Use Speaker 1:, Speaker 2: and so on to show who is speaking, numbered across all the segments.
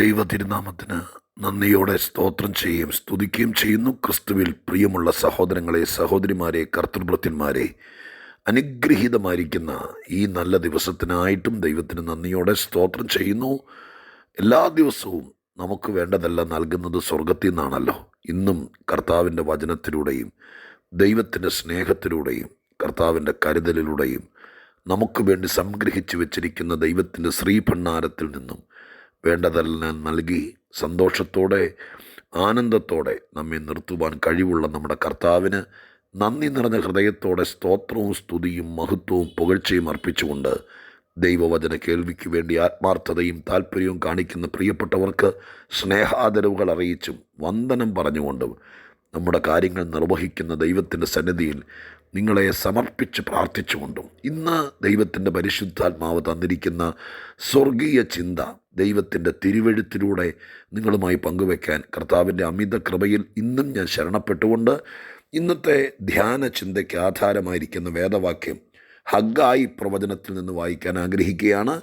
Speaker 1: ദൈവ തിരുനാമത്തിന് നന്ദിയോടെ സ്തോത്രം ചെയ്യുകയും സ്തുതിക്കുകയും ചെയ്യുന്നു. ക്രിസ്തുവിൽ പ്രിയമുള്ള സഹോദരങ്ങളെ സഹോദരിമാരെ കർത്തൃഭൃത്യന്മാരെ അനുഗ്രഹീതമായിരിക്കുന്ന ഈ നല്ല ദിവസത്തിനായിട്ടും ദൈവത്തിന് നന്ദിയോടെ സ്തോത്രം ചെയ്യുന്നു. എല്ലാ ദിവസവും നമുക്ക് വേണ്ടതെല്ലാം നൽകുന്നത് സ്വർഗത്തിൽ നിന്നാണല്ലോ. ഇന്നും കർത്താവിന്റെ വചനത്തിലൂടെയും ദൈവത്തിന്റെ സ്നേഹത്തിലൂടെയും കർത്താവിന്റെ കരുതലിലൂടെയും നമുക്ക് വേണ്ടി സംഗ്രഹിച്ചു വെച്ചിരിക്കുന്ന ദൈവത്തിന്റെ ശ്രീഭണ്ണാരത്തിൽ നിന്നും വേണ്ടതെല്ലാം നൽകി സന്തോഷത്തോടെ ആനന്ദത്തോടെ നമ്മെ നിർത്തുവാൻ കഴിവുള്ള നമ്മുടെ കർത്താവിന് നന്ദി നിറഞ്ഞ ഹൃദയത്തോടെ സ്തോത്രവും സ്തുതിയും മഹത്വവും പുകഴ്ചയും അർപ്പിച്ചുകൊണ്ട് ദൈവവചന കേൾവിക്ക് വേണ്ടി ആത്മാർത്ഥതയും താല്പര്യവും കാണിക്കുന്ന പ്രിയപ്പെട്ടവർക്ക് സ്നേഹാദരവുകൾ അറിയിച്ചും വന്ദനം പറഞ്ഞുകൊണ്ടും നമ്മുടെ കാര്യങ്ങൾ നിർവഹിക്കുന്ന ദൈവത്തിന്റെ സന്നിധിയിൽ നിങ്ങളെ സമർപ്പിച്ച് പ്രാർത്ഥിച്ചുകൊണ്ടും ഇന്ന് ദൈവത്തിന്റെ പരിശുദ്ധാത്മാവ് തന്നിരിക്കുന്ന സ്വർഗീയ ചിന്ത ദൈവത്തിന്റെ തിരുവഴുത്തിലൂടെ നിങ്ങളുമായി പങ്കുവെക്കാൻ കർത്താവിന്റെ അമിത കൃപയിൽ ഇന്നും ഞാൻ ശരണപ്പെട്ടുകൊണ്ട് ഇന്നത്തെ ധ്യാന ചിന്തയ്ക്ക് ആധാരമായിരിക്കുന്ന വേദവാക്യം ഹഗ്ഗായി പ്രവചനത്തിൽ നിന്ന് വായിക്കാൻ ആഗ്രഹിക്കുകയാണ്.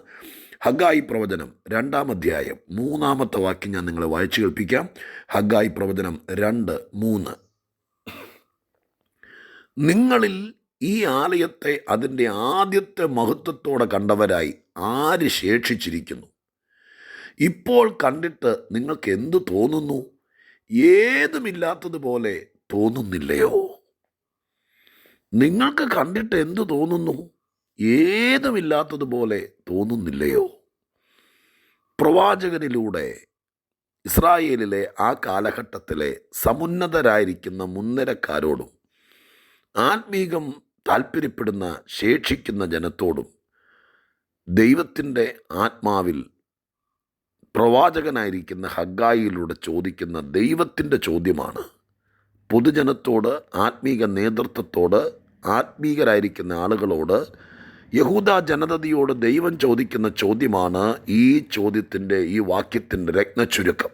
Speaker 1: ഹഗ്ഗായി പ്രവചനം രണ്ടാം അധ്യായം മൂന്നാമത്തെ വാക്യം ഞാൻ നിങ്ങളെ വായിച്ചു കേൾപ്പിക്കാം. ഹഗ്ഗായി പ്രവചനം രണ്ട് മൂന്ന്. നിങ്ങളിൽ ഈ ആലയത്തെ അതിന്റെ ആദ്യത്തെ മഹത്വത്തോടെ കണ്ടവരായി ആര് ശേഷിച്ചിരിക്കുന്നു? ഇപ്പോൾ കണ്ടിട്ട് നിങ്ങൾക്ക് എന്തു തോന്നുന്നു? ഏതുമില്ലാത്തതുപോലെ തോന്നുന്നില്ലയോ? നിങ്ങൾക്ക് കണ്ടിട്ട് എന്തു തോന്നുന്നു? ഏതുമില്ലാത്തതുപോലെ തോന്നുന്നില്ലയോ? പ്രവാചകനിലൂടെ ഇസ്രായേലിലെ ആ കാലഘട്ടത്തിലെ സമുന്നതരായിരിക്കുന്ന മുൻനിരക്കാരോടും ആത്മീകം താല്പര്യപ്പെടുന്ന ശേഷിക്കുന്ന ജനത്തോടും ദൈവത്തിന്റെ ആത്മാവിൽ പ്രവാചകനായിരിക്കുന്ന ഹഗ്ഗായിലൂടെ ചോദിക്കുന്ന ദൈവത്തിന്റെ ചോദ്യമാണ് പൊതുജനത്തോട് ആത്മീക നേതൃത്വത്തോട് ആത്മീകരായിരിക്കുന്ന ആളുകളോട് യഹൂദ ജനതയോട് ദൈവം ചോദിക്കുന്ന ചോദ്യമാണ് ഈ ചോദ്യത്തിന്റെ ഈ വാക്യത്തിന്റെ രത്നച്ചുരുക്കം.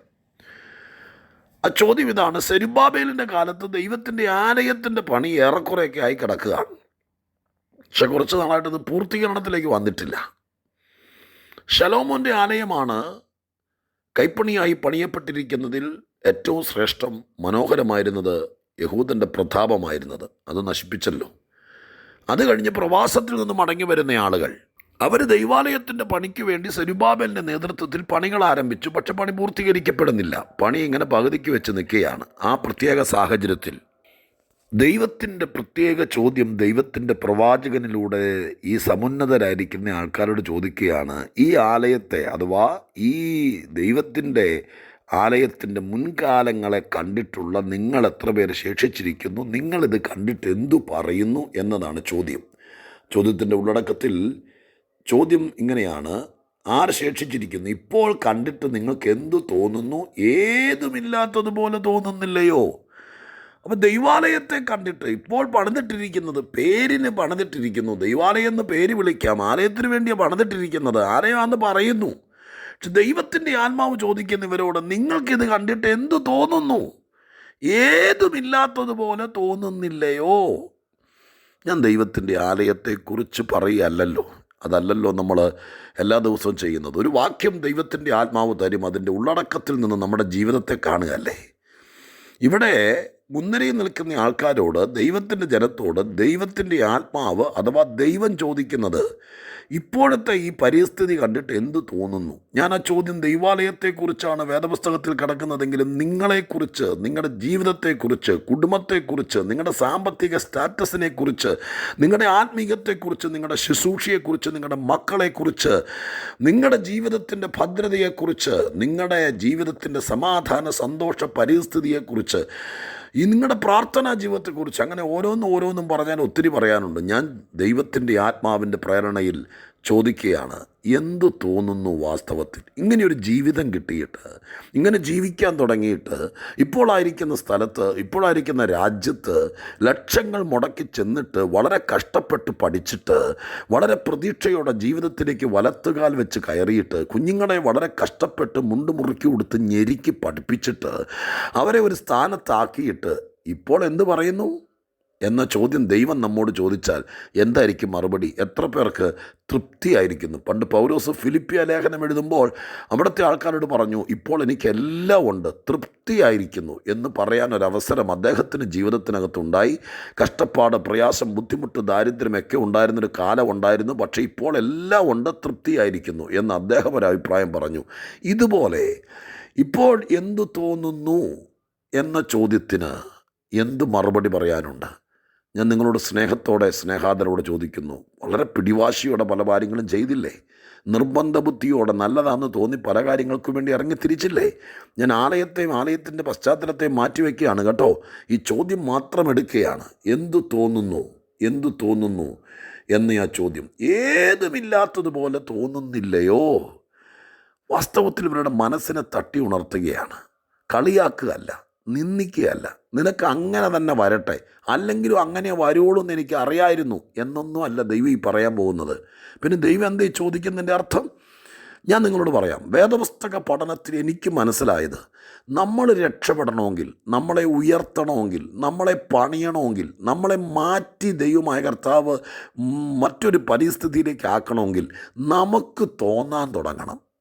Speaker 1: ആ ചോദ്യം ഇതാണ് സെരുബാബേലിന്റെ കാലത്ത് ദൈവത്തിന്റെ ആലയത്തിന്റെ പണി ഏറെക്കുറെയൊക്കെ ആയി കിടക്കുകയാണ്. പക്ഷെ കുറച്ച് നാളായിട്ട് പൂർത്തീകരണത്തിലേക്ക് വന്നിട്ടില്ല. ഷലോമോന്റെ ആലയമാണ് കൈപ്പണിയായി പണിയപ്പെട്ടിരിക്കുന്നതിൽ ഏറ്റവും ശ്രേഷ്ഠം മനോഹരമായിരുന്നത് യഹൂദന്റെ പ്രതാപമായിരുന്നത്. അത് നശിപ്പിച്ചല്ലോ. അത് കഴിഞ്ഞ് പ്രവാസത്തിൽ നിന്ന് മടങ്ങി വരുന്ന ആളുകൾ അവർ ദൈവാലയത്തിന്റെ പണിക്ക് വേണ്ടി സെരുബാബലിന്റെ നേതൃത്വത്തിൽ പണികൾ ആരംഭിച്ചു. പക്ഷെ പണി പൂർത്തീകരിക്കപ്പെടുന്നില്ല. പണി ഇങ്ങനെ പകുതിക്ക് വെച്ച് നിൽക്കുകയാണ്. ആ പ്രത്യേക സാഹചര്യത്തിൽ ദൈവത്തിന്റെ പ്രത്യേക ചോദ്യം ദൈവത്തിന്റെ പ്രവാചകനിലൂടെ ഈ സമുന്നതരായിരിക്കുന്ന ആൾക്കാരോട് ചോദിക്കുകയാണ് ഈ ആലയത്തെ അഥവാ ഈ ദൈവത്തിന്റെ ആലയത്തിന്റെ മുൻകാലങ്ങളെ കണ്ടിട്ടുള്ള നിങ്ങൾ എത്ര പേര് ശേഷിച്ചിരിക്കുന്നു? നിങ്ങളിത് കണ്ടിട്ട് എന്തു പറയുന്നു? എന്നതാണ് ചോദ്യം. ചോദ്യത്തിന്റെ ഉള്ളടക്കത്തിൽ ചോദ്യം ഇങ്ങനെയാണ് ആര് ശേഷിച്ചിരിക്കുന്നു? ഇപ്പോൾ കണ്ടിട്ട് നിങ്ങൾക്ക് എന്തു തോന്നുന്നു? ഏതുമില്ലാത്തതുപോലെ തോന്നുന്നില്ലയോ? അപ്പോൾ ദൈവാലയത്തെ കണ്ടിട്ട് ഇപ്പോൾ പണിതിട്ടിരിക്കുന്നത് പേരിന് പണിതിട്ടിരിക്കുന്നു. ദൈവാലയം എന്ന് പേര് വിളിക്കാം. ആലയത്തിന് വേണ്ടിയാണ് പണിതിട്ടിരിക്കുന്നത്. ആലയമാണെന്ന് പറയുന്നു. പക്ഷെ ദൈവത്തിന്റെ ആത്മാവ് ചോദിക്കുന്ന ഇവരോട് നിങ്ങൾക്കിത് കണ്ടിട്ട് എന്തു തോന്നുന്നു? ഏതുമില്ലാത്തതുപോലെ തോന്നുന്നില്ലയോ? ഞാൻ ദൈവത്തിന്റെ ആലയത്തെക്കുറിച്ച് പറയല്ലോ അതല്ലല്ലോ നമ്മൾ എല്ലാ ദിവസവും ചെയ്യുന്നത്. ഒരു വാക്യം ദൈവത്തിന്റെ ആത്മാവ് തരും. അതിന്റെ ഉള്ളടക്കത്തിൽ നിന്ന് നമ്മുടെ ജീവിതത്തെ കാണുകയല്ലേ? ഇവിടെ മുൻനിരയിൽ നിൽക്കുന്ന ആൾക്കാരോട് ദൈവത്തിന്റെ ജനത്തോട് ദൈവത്തിന്റെ ആത്മാവ് അഥവാ ദൈവം ചോദിക്കുന്നത് ഇപ്പോഴത്തെ ഈ പരിസ്ഥിതി കണ്ടിട്ട് എന്ത് തോന്നുന്നു? ഞാൻ ആ ചോദ്യം ദൈവാലയത്തെക്കുറിച്ചാണ് വേദപുസ്തകത്തിൽ കിടക്കുന്നതെങ്കിലും നിങ്ങളെക്കുറിച്ച് നിങ്ങളുടെ ജീവിതത്തെക്കുറിച്ച് കുടുംബത്തെക്കുറിച്ച് നിങ്ങളുടെ സാമ്പത്തിക സ്റ്റാറ്റസിനെക്കുറിച്ച് നിങ്ങളുടെ ആത്മീയത്തെക്കുറിച്ച് നിങ്ങളുടെ ശുശ്രൂഷയെക്കുറിച്ച് നിങ്ങളുടെ മക്കളെക്കുറിച്ച് നിങ്ങളുടെ ജീവിതത്തിന്റെ ഭദ്രതയെക്കുറിച്ച് നിങ്ങളുടെ ജീവിതത്തിന്റെ സമാധാന സന്തോഷ പരിസ്ഥിതിയെക്കുറിച്ച് ഈ നിങ്ങളുടെ പ്രാർത്ഥനാ ജീവിതത്തെക്കുറിച്ച് അങ്ങനെ ഓരോന്നും ഓരോന്നും പറഞ്ഞാൽ ഒത്തിരി പറയാനുണ്ട്. ഞാൻ ദൈവത്തിന്റെ ആത്മാവിന്റെ പ്രേരണയിൽ ചോദിക്കുകയാണ് എന്തു തോന്നുന്നു വാസ്തവത്തിൽ? ഇങ്ങനെയൊരു ജീവിതം കിട്ടിയിട്ട് ഇങ്ങനെ ജീവിക്കാൻ തുടങ്ങിയിട്ട് ഇപ്പോളായിരിക്കുന്ന സ്ഥലത്ത് ഇപ്പോഴായിരിക്കുന്ന രാജ്യത്ത് ലക്ഷങ്ങൾ മുടക്കി ചെന്നിട്ട് വളരെ കഷ്ടപ്പെട്ട് പഠിച്ചിട്ട് വളരെ പ്രതീക്ഷയോടെ ജീവിതത്തിലേക്ക് വലത്തുകാൽ വെച്ച് കയറിയിട്ട് കുഞ്ഞുങ്ങളെ വളരെ കഷ്ടപ്പെട്ട് മുണ്ടുമുറുക്കി കൊടുത്ത് ഞെരുക്കി പഠിപ്പിച്ചിട്ട് അവരെ ഒരു സ്ഥാനത്താക്കിയിട്ട് ഇപ്പോൾ എന്ത് പറയുന്നു? എന്ന ചോദ്യം ദൈവം നമ്മോട് ചോദിച്ചാൽ എന്തായിരിക്കും മറുപടി? എത്ര പേർക്ക് തൃപ്തിയായിരിക്കുന്നു? പണ്ട് പൗലോസ് ഫിലിപ്പിയ ലേഖനം എഴുതുമ്പോൾ അവിടുത്തെ ആൾക്കാരോട് പറഞ്ഞു ഇപ്പോൾ എനിക്ക് എല്ലാം ഉണ്ട് തൃപ്തിയായിരിക്കുന്നു എന്ന് പറയാനൊരവസരം അദ്ദേഹത്തിന് ജീവിതത്തിനകത്തുണ്ടായി കഷ്ടപ്പാട് പ്രയാസം ബുദ്ധിമുട്ട് ദാരിദ്ര്യമൊക്കെ ഉണ്ടായിരുന്നൊരു കാലം ഉണ്ടായിരുന്നു. പക്ഷേ ഇപ്പോൾ എല്ലാം ഉണ്ട് തൃപ്തിയായിരിക്കുന്നു എന്ന് അദ്ദേഹം ഒരു അഭിപ്രായം പറഞ്ഞു. ഇതുപോലെ ഇപ്പോൾ എന്തു തോന്നുന്നു എന്ന ചോദ്യത്തിന് എന്ത് മറുപടി പറയാനുണ്ട്? ഞാൻ നിങ്ങളോട് സ്നേഹത്തോടെ സ്നേഹാദരോടെ ചോദിക്കുന്നു. വളരെ പിടിവാശിയോടെ പല കാര്യങ്ങളും ചെയ്തില്ലേ? നിർബന്ധ ബുദ്ധിയോടെ നല്ലതാണെന്ന് തോന്നി പല കാര്യങ്ങൾക്കും വേണ്ടി ഇറങ്ങി തിരിച്ചില്ലേ? ഞാൻ ആലയത്തെയും ആലയത്തിന്റെ പശ്ചാത്തലത്തെയും മാറ്റിവെക്കുകയാണ് കേട്ടോ. ഈ ചോദ്യം മാത്രം എടുക്കുകയാണ്. എന്തു തോന്നുന്നു? എന്തു തോന്നുന്നു? എന്ന ആ ചോദ്യം. ഏതുമില്ലാത്തതുപോലെ തോന്നുന്നില്ലയോ? വാസ്തവത്തിൽ ഇവരുടെ മനസ്സിനെ തട്ടി ഉണർത്തുകയാണ്. കളിയാക്കുകയല്ല. നിന്ദിക്കുകയല്ല. നിനക്ക് അങ്ങനെ തന്നെ വരട്ടെ. അല്ലെങ്കിലും അങ്ങനെ വരുവോളൂ എന്ന് എനിക്ക് അറിയായിരുന്നു. എന്നൊന്നും അല്ല ദൈവം ഈ പറയാൻ പോകുന്നത്. പിന്നെ ദൈവം എന്തേ ചോദിക്കുന്നതിന്റെ അർത്ഥം? ഞാൻ നിങ്ങളോട് പറയാം. വേദപുസ്തക പഠനത്തിൽ എനിക്ക് മനസ്സിലായത് നമ്മൾ രക്ഷപ്പെടണമെങ്കിൽ നമ്മളെ ഉയർത്തണമെങ്കിൽ നമ്മളെ പണിയണമെങ്കിൽ നമ്മളെ മാറ്റി ദൈവമായ കർത്താവ് മറ്റൊരു പരിസ്ഥിതിയിലേക്ക് ആക്കണമെങ്കിൽ നമുക്ക് തോന്നാൻ തുടങ്ങണം.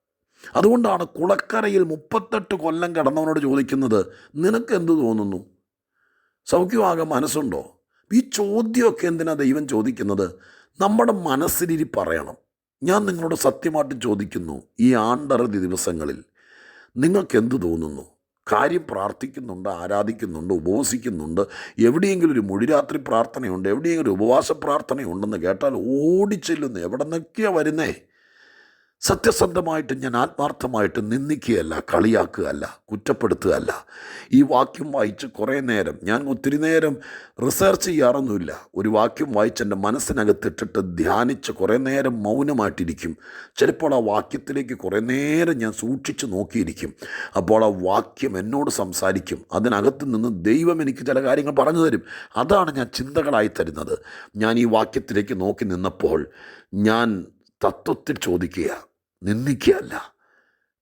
Speaker 1: അതുകൊണ്ടാണ് കുളക്കരയിൽ മുപ്പത്തെട്ട് കൊല്ലം കിടന്നവനോട് ചോദിക്കുന്നത് നിനക്ക് എന്ത് തോന്നുന്നു? സൗഖ്യമാകാൻ മനസ്സുണ്ടോ? ഈ ചോദ്യമൊക്കെ എന്തിനാ ദൈവം ചോദിക്കുന്നത്? നമ്മുടെ മനസ്സിലിരി പറയണം. ഞാൻ നിങ്ങളോട് സത്യമായിട്ട് ചോദിക്കുന്നു ഈ ആണ്ടറുതി ദിവസങ്ങളിൽ നിങ്ങൾക്ക് എന്ത് തോന്നുന്നു? കാര്യം പ്രാർത്ഥിക്കുന്നുണ്ട് ആരാധിക്കുന്നുണ്ട് ഉപവസിക്കുന്നുണ്ട് എവിടെയെങ്കിലും ഒരു മുഴിരാത്രി പ്രാർത്ഥനയുണ്ട് എവിടെയെങ്കിലും ഒരു ഉപവാസ പ്രാർത്ഥനയുണ്ടെന്ന് കേട്ടാൽ ഓടിച്ചെല്ലുന്നു. എവിടെ നിന്നൊക്കെയാണ് വരുന്നേ? സത്യസന്ധമായിട്ട് ഞാൻ ആത്മാർത്ഥമായിട്ട് നിന്ദിക്കുകയല്ല കളിയാക്കുകയല്ല കുറ്റപ്പെടുത്തുകയല്ല. ഈ വാക്യം വായിച്ച് കുറേ നേരം ഞാൻ ഒത്തിരി നേരം റിസർച്ച് ചെയ്യാറൊന്നുമില്ല. ഒരു വാക്യം വായിച്ച് എന്റെ മനസ്സിനകത്തിട്ടിട്ട് ധ്യാനിച്ച് കുറേ നേരം മൗനമായിട്ടിരിക്കും. ചിലപ്പോൾ ആ വാക്യത്തിലേക്ക് കുറേ നേരം ഞാൻ സൂക്ഷിച്ച് നോക്കിയിരിക്കും. അപ്പോൾ ആ വാക്യം എന്നോട് സംസാരിക്കും. അതിനകത്ത് നിന്ന് ദൈവം എനിക്ക് ചില കാര്യങ്ങൾ പറഞ്ഞു തരും. അതാണ് ഞാൻ ചിന്തകളായി തരുന്നത്. ഞാൻ ഈ വാക്യത്തിലേക്ക് നോക്കി നിന്നപ്പോൾ ഞാൻ തത്വത്തിൽ ചോദിക്കുക നിന്ദിക്കുകയല്ല.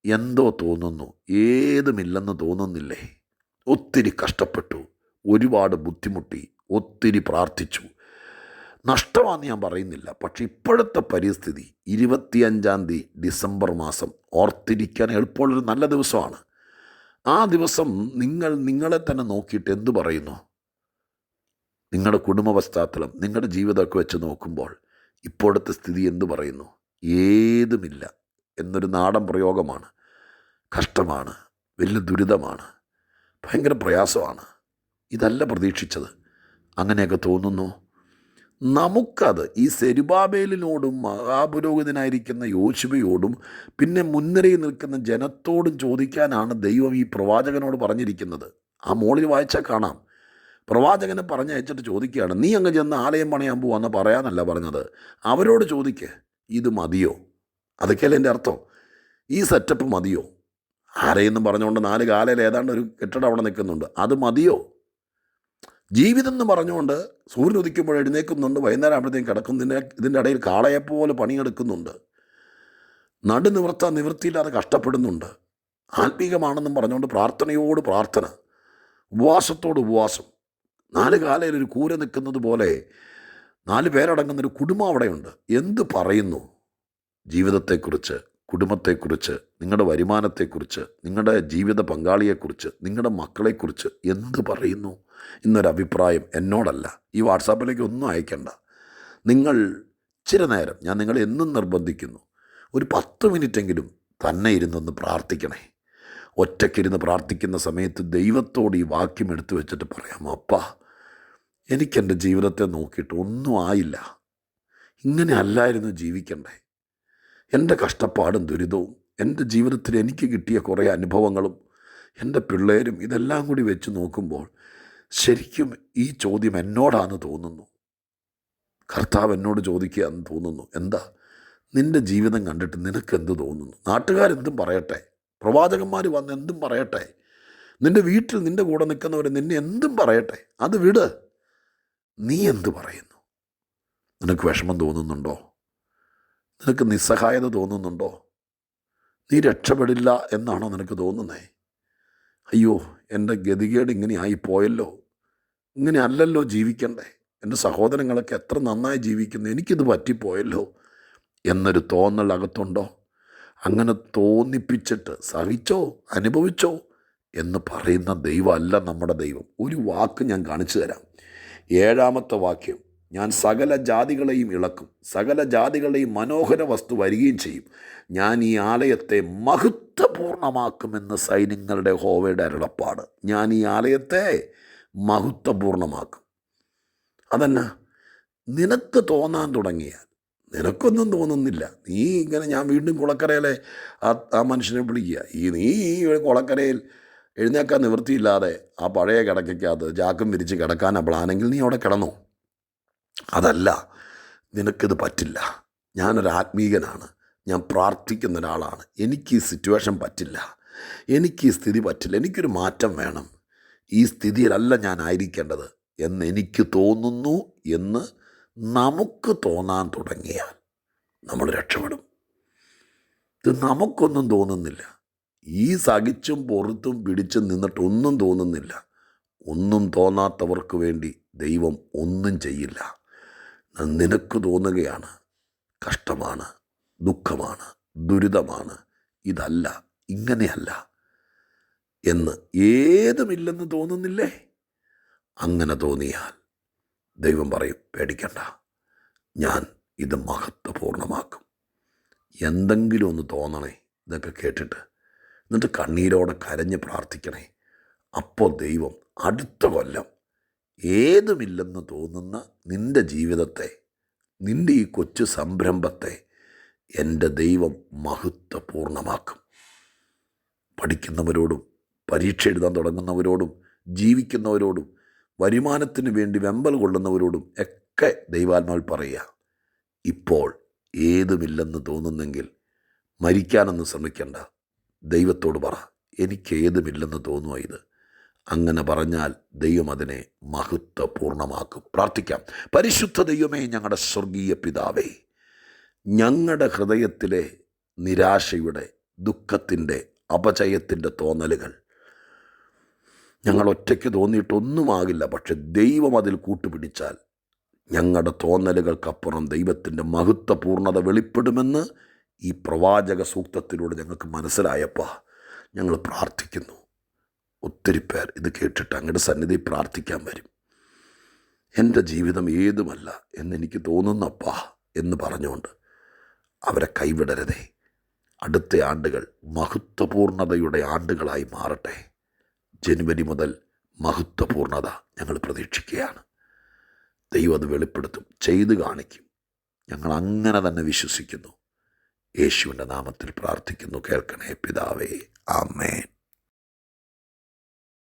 Speaker 1: എന്തോ തോന്നുന്നു. ഏതുമില്ലെന്ന് തോന്നുന്നില്ലേ? ഒത്തിരി കഷ്ടപ്പെട്ടു. ഒരുപാട് ബുദ്ധിമുട്ടി. ഒത്തിരി പ്രാർത്ഥിച്ചു. നഷ്ടമാണെന്ന് ഞാൻ പറയുന്നില്ല. പക്ഷെ ഇപ്പോഴത്തെ പരിസ്ഥിതി ഇരുപത്തിയഞ്ചാം തീയതി ഡിസംബർ മാസം ഓർത്തിരിക്കാൻ എളുപ്പമുള്ളൊരു നല്ല ദിവസമാണ്. ആ ദിവസം നിങ്ങൾ നിങ്ങളെ തന്നെ നോക്കിയിട്ട് എന്തു പറയുന്നു? നിങ്ങളുടെ കുടുംബ പശ്ചാത്തലം നിങ്ങളുടെ ജീവിതമൊക്കെ വെച്ച് നോക്കുമ്പോൾ ഇപ്പോഴത്തെ സ്ഥിതി എന്തു പറയുന്നു? ഏതുമില്ല. എന്നൊരു നാടൻ പ്രയോഗമാണ്. കഷ്ടമാണ് വലിയ ദുരിതമാണ് ഭയങ്കര പ്രയാസമാണ്. ഇതല്ല പ്രതീക്ഷിച്ചത്. അങ്ങനെയൊക്കെ തോന്നുന്നു. നമുക്കത് ഈ സെരുബാബേലിനോടും മഹാപുരോഹിതനായിരിക്കുന്ന യോശുവയോടും പിന്നെ മുൻനിരയിൽ നിൽക്കുന്ന ജനത്തോടും ചോദിക്കാനാണ് ദൈവം ഈ പ്രവാചകനോട് പറഞ്ഞിരിക്കുന്നത്. ആ മോളിൽ വായിച്ചാൽ കാണാം. പ്രവാചകനെ പറഞ്ഞയച്ചിട്ട് ചോദിക്കുകയാണ് നീ അങ്ങ് ചെന്ന് ആലയം പണിയാൻ പോവാന്ന് പറയാനല്ല പറഞ്ഞത്. അവരോട് ചോദിക്ക് ഇത് മതിയോ? അതൊക്കെയല്ലേ എന്റെ അർത്ഥം? ഈ സെറ്റപ്പ് മതിയോ? ആരെയെന്നും പറഞ്ഞുകൊണ്ട് നാല് കാലയിൽ ഏതാണ്ട് ഒരു കെട്ടിടം അവിടെ നിൽക്കുന്നുണ്ട്. അത് മതിയോ? ജീവിതം എന്ന് പറഞ്ഞുകൊണ്ട് സൂര്യൻ ഉദിക്കുമ്പോൾ എഴുന്നേൽക്കുന്നുണ്ട്. വൈകുന്നേരം ആകുമ്പോഴത്തേക്കും കിടക്കുന്നതിന്റെ ഇതിന്റെ ഇടയിൽ കാളയെപ്പോലെ പണിയെടുക്കുന്നുണ്ട്. നടു നിവർത്താൻ നിവൃത്തിയില്ലാതെ കഷ്ടപ്പെടുന്നുണ്ട്. ആത്മീകമാണെന്നും പറഞ്ഞുകൊണ്ട് പ്രാർത്ഥനയോട് പ്രാർത്ഥന ഉപവാസത്തോട് ഉപവാസം. നാല് കാലയിൽ ഒരു കൂര നിൽക്കുന്നത് പോലെ നാല് പേരടങ്ങുന്നൊരു കുടുംബം അവിടെയുണ്ട്. എന്ത് പറയുന്നു? ജീവിതത്തെക്കുറിച്ച് കുടുംബത്തെക്കുറിച്ച് നിങ്ങളുടെ വരുമാനത്തെക്കുറിച്ച് നിങ്ങളുടെ ജീവിത പങ്കാളിയെക്കുറിച്ച് നിങ്ങളുടെ മക്കളെക്കുറിച്ച് എന്ത് പറയുന്നു എന്നൊരഭിപ്രായം എന്നോടല്ല. ഈ വാട്സാപ്പിലേക്ക് ഒന്നും അയക്കണ്ട. നിങ്ങൾ ചില നേരം ഞാൻ നിങ്ങളെ എന്നും നിർബന്ധിക്കുന്നു. ഒരു പത്ത് മിനിറ്റെങ്കിലും തന്നെ ഇരുന്നൊന്ന് പ്രാർത്ഥിക്കണേ. ഒറ്റയ്ക്കിരുന്ന് പ്രാർത്ഥിക്കുന്ന സമയത്ത് ദൈവത്തോട് ഈ വാക്യം എടുത്തു വെച്ചിട്ട് പറയാം അപ്പാ എനിക്കെന്റെ ജീവിതത്തെ നോക്കിയിട്ട് ഒന്നും ആയില്ല. ഇങ്ങനെ അല്ലായിരുന്നു ജീവിക്കണ്ടേ. എന്റെ കഷ്ടപ്പാടും ദുരിതവും എന്റെ ജീവിതത്തിൽ എനിക്ക് കിട്ടിയ കുറേ അനുഭവങ്ങളും എന്റെ പിള്ളേരും ഇതെല്ലാം കൂടി വെച്ച് നോക്കുമ്പോൾ ശരിക്കും ഈ ചോദ്യം എന്നോടാന്ന് തോന്നുന്നു. കർത്താവ് എന്നോട് ചോദിക്കുക എന്ന് തോന്നുന്നു. എന്താ? നിന്റെ ജീവിതം കണ്ടിട്ട് നിനക്ക് എന്ത് തോന്നുന്നു? നാട്ടുകാരെന്തും പറയട്ടെ. പ്രവാചകന്മാർ വന്ന് എന്തും പറയട്ടെ. നിന്റെ വീട്ടിൽ നിന്റെ കൂടെ നിൽക്കുന്നവർ നിന്നെ എന്തും പറയട്ടെ. അത് വിട്. നീ എന്ത് പറയുന്നു? നിനക്ക് വിഷമം തോന്നുന്നുണ്ടോ? നിനക്ക് നിസ്സഹായത തോന്നുന്നുണ്ടോ? നീ രക്ഷപ്പെടില്ല എന്നാണോ നിനക്ക് തോന്നുന്നേ? അയ്യോ എന്റെ ഗതികേട് ഇങ്ങനെ ആയിപ്പോയല്ലോ ഇങ്ങനെ അല്ലല്ലോ ജീവിക്കണ്ടേ? എന്റെ സഹോദരങ്ങളൊക്കെ എത്ര നന്നായി ജീവിക്കുന്നു എനിക്കിത് പറ്റിപ്പോയല്ലോ. എന്നൊരു തോന്നൽ അകത്തുണ്ടോ? അങ്ങനെ തോന്നിപ്പിച്ചിട്ട് സഹിച്ചോ അനുഭവിച്ചോ എന്ന് പറയുന്ന ദൈവമല്ല നമ്മുടെ ദൈവം. ഒരു വാക്ക് ഞാൻ കാണിച്ചു തരാം. ഏഴാമത്തെ വാക്യം. ഞാൻ സകല ജാതികളെയും ഇളക്കും സകല ജാതികളെയും മനോഹര വസ്തു വരികയും ചെയ്യും. ഞാൻ ഈ ആലയത്തെ മഹത്വപൂർണമാക്കുമെന്ന് സൈന്യങ്ങളുടെ ഹോവയുടെ അരുളപ്പാട്. ഞാൻ ഈ ആലയത്തെ മഹത്വപൂർണമാക്കും അതന്നെ നിനക്ക് തോന്നാൻ തുടങ്ങിയാൽ നിനക്കൊന്നും തോന്നുന്നില്ല. നീ ഇങ്ങനെ ഞാൻ വീണ്ടും കുളക്കരയിലെ ആ ആ മനുഷ്യനെ വിളിക്കുക. ഈ നീ ഈ കുളക്കരയിൽ എഴുന്നേക്കാൻ നിവൃത്തിയില്ലാതെ ആ പഴയ കിടക്കയ്ക്കകത്ത് ജാക്കും വിരിച്ച് കിടക്കാനാ പ്ലാനെങ്കിൽ നീ അവിടെ കിടന്നോ? അതല്ല നിനക്കിത് പറ്റില്ല. ഞാനൊരു ആത്മീകനാണ്. ഞാൻ പ്രാർത്ഥിക്കുന്ന ഒരാളാണ്. എനിക്ക് ഈ സിറ്റുവേഷൻ പറ്റില്ല. എനിക്ക് ഈ സ്ഥിതി പറ്റില്ല. എനിക്കൊരു മാറ്റം വേണം. ഈ സ്ഥിതിയിലല്ല ഞാൻ ആയിരിക്കേണ്ടത് എന്ന് എനിക്ക് തോന്നുന്നു എന്ന് നമുക്ക് തോന്നാൻ തുടങ്ങിയാൽ നമ്മൾ രക്ഷപ്പെടും. ഇത് നമുക്കൊന്നും തോന്നുന്നില്ല. ഈ സഹിച്ചും പൊറുത്തും പിടിച്ചും നിന്നിട്ടൊന്നും തോന്നുന്നില്ല. ഒന്നും തോന്നാത്തവർക്ക് വേണ്ടി ദൈവം ഒന്നും ചെയ്യില്ല. നിനക്ക് തോന്നുകയാണ് കഷ്ടമാണ് ദുഃഖമാണ് ദുരിതമാണ്. ഇതല്ല ഇങ്ങനെയല്ല എന്ന് ഏതുമില്ലെന്ന് തോന്നുന്നില്ലേ? അങ്ങനെ തോന്നിയാൽ ദൈവം പറയും പേടിക്കണ്ട. ഞാൻ ഇത് മഹത്വപൂർണമാക്കും എന്തെങ്കിലും ഒന്ന് തോന്നണേ ഇതൊക്കെ കേട്ടിട്ട്. എന്നിട്ട് കണ്ണീരോടെ കരഞ്ഞ് പ്രാർത്ഥിക്കണേ. അപ്പോൾ ദൈവം അടുത്ത കൊല്ലം ഏതുമില്ലെന്ന് തോന്നുന്ന നിന്റെ ജീവിതത്തെ നിന്റെ ഈ കൊച്ചു സംരംഭത്തെ എന്റെ ദൈവം മഹത്വപൂർണമാക്കും പഠിക്കുന്നവരോടും പരീക്ഷ എഴുതാൻ തുടങ്ങുന്നവരോടും ജീവിക്കുന്നവരോടും വരുമാനത്തിന് വേണ്ടി വെമ്പൽ കൊള്ളുന്നവരോടും ഒക്കെ ദൈവാത്മാവിൽ പറയുക. ഇപ്പോൾ ഏതുമില്ലെന്ന് തോന്നുന്നെങ്കിൽ മരിക്കാനൊന്നും ശ്രമിക്കേണ്ട. ദൈവത്തോട് പറ എനിക്ക് തോന്നുക ഇത്? അങ്ങനെ പറഞ്ഞാൽ ദൈവം അതിനെ മഹത്വപൂർണമാക്കും പ്രാർത്ഥിക്കാം. പരിശുദ്ധ ദൈവമേ ഞങ്ങളുടെ സ്വർഗീയ പിതാവേ ഞങ്ങളുടെ ഹൃദയത്തിലെ നിരാശയുടെ ദുഃഖത്തിന്റെ അപചയത്തിന്റെ തോന്നലുകൾ ഞങ്ങൾ ഒറ്റയ്ക്ക് തോന്നിയിട്ടൊന്നുമാകില്ല. പക്ഷെ ദൈവം അതിൽ കൂട്ടുപിടിച്ചാൽ ഞങ്ങളുടെ തോന്നലുകൾക്കപ്പുറം ദൈവത്തിന്റെ മഹത്വപൂർണത വെളിപ്പെടുമെന്ന് ഈ പ്രവാചക സൂക്തത്തിലൂടെ ഞങ്ങൾക്ക് മനസ്സിലായപ്പോൾ ഞങ്ങൾ പ്രാർത്ഥിക്കുന്നു. ഒത്തിരി പേർ ഇത് കേട്ടിട്ട് അങ്ങയുടെ സന്നിധി പ്രാർത്ഥിക്കാൻ വരും. എന്റെ ജീവിതം ഏതുമല്ല എന്നെനിക്ക് തോന്നുന്നപ്പാ എന്ന് പറഞ്ഞുകൊണ്ട് അവരെ കൈവിടരുതേ. അടുത്ത ആണ്ടുകൾ മഹത്വപൂർണതയുടെ ആണ്ടുകളായി മാറട്ടെ. ജനുവരി മുതൽ മഹത്വപൂർണത ഞങ്ങൾ പ്രതീക്ഷിക്കുകയാണ്. ദൈവം അത് വെളിപ്പെടുത്തും ചെയ്തു കാണിക്കും. ഞങ്ങൾ അങ്ങനെ തന്നെ വിശ്വസിക്കുന്നു. യേശുവിന്റെ നാമത്തിൽ പ്രാർത്ഥിക്കുന്നു കേൾക്കണേ പിതാവേ. ആമേൻ.